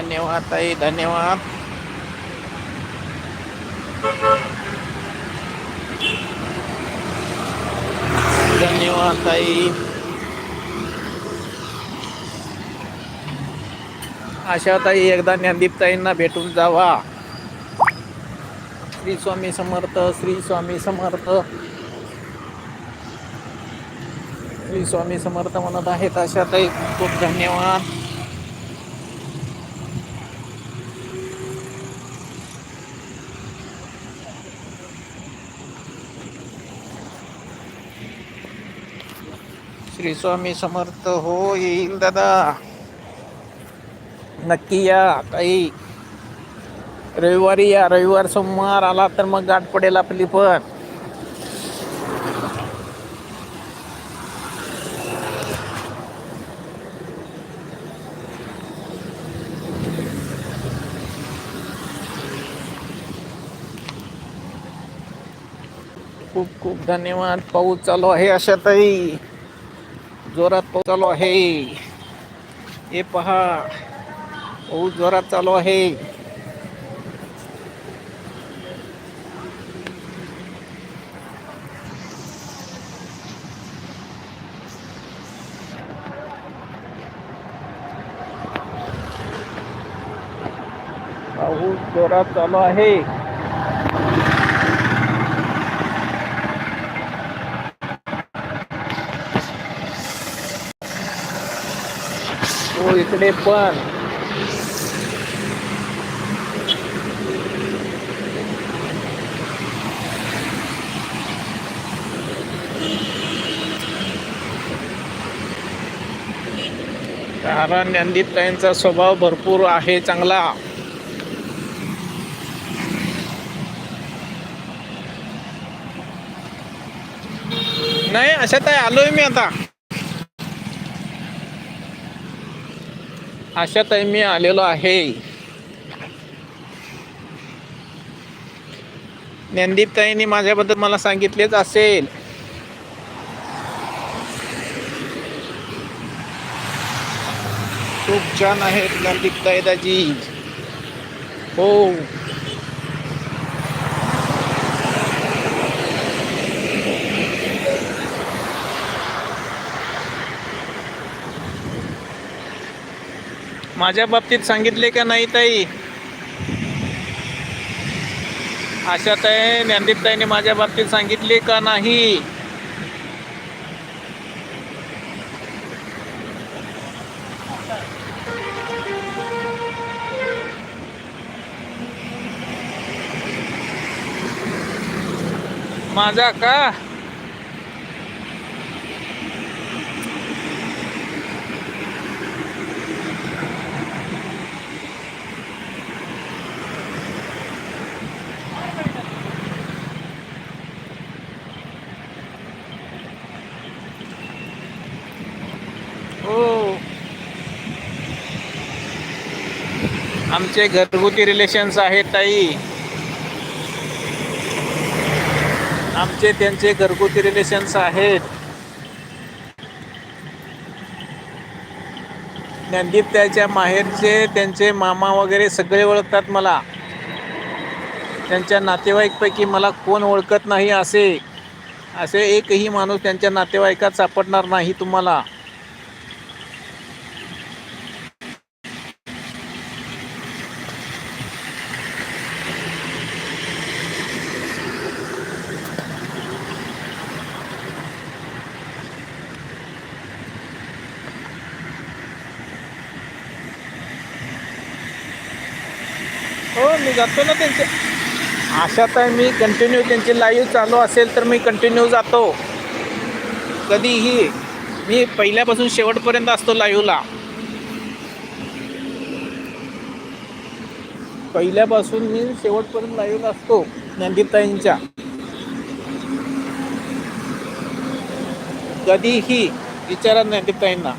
धन्यवाद ताई धन्यवाद. धन्यवाद ताई. आशा ताई एकदा ज्ञानदीप ताईंना भेटून जावा. श्री स्वामी समर्थ श्री स्वामी समर्थ. श्री स्वामी समर्थ म्हणत आहेत आशाताई खूप धन्यवाद. श्री स्वामी समर्थ हो येईल दादा. नक्की या ताई. रविवारी या रविवार सोमवार आला तर मग गाठ पडेल आपली पण. खूप खूप धन्यवाद. पाऊस चालू आहे अशा ताई. जोरात पाऊस चालू आहे. हे पहा पाऊस जोरात चालू आहे. पाऊस जोरात चालू हो इकडे पण. कारण नंदित ताईंचा स्वभाव भरपूर आहे चांगला. नाही अशा ताई आलोय मी आता. अशा ताई मी आलेलो आहे. ज्ञानदीप ताईंनी माझ्याबद्दल मला सांगितलेच असेल. खूप छान आहेत ज्ञानदीपताई दाजी. हो. माझ्या बाबतीत सांगितले का नाही ताई? अशा ताई ज्ञानदीप माझ्या बाबतीत सांगितले का नाही? माझा का हो आमचे घरगुती रिलेशन्स आहेत ताई. आमचे त्यांचे घरगुती रिलेशन्स आहेत. ज्ञानदीप त्याच्या माहेरचे त्यांचे मामा वगैरे सगळे ओळखतात मला. त्यांच्या नातेवाईकपैकी मला कोण ओळखत नाही असे. असे एकही माणूस त्यांच्या नातेवाईकात सापडणार नाही तुम्हाला हो मी जातो ना त्यांचे अशा आहे मी कंटिन्यू त्यांची लाईव्ह चालू असेल तर मी कंटिन्यू जातो. कधीही. मी पहिल्यापासून शेवटपर्यंत असतो लाईव्हला पहिल्यापासून मी शेवटपर्यंत लाईव्हला असतो ज्ञानदीपताईंच्या कधीही. विचारा ज्ञानदीपताईंना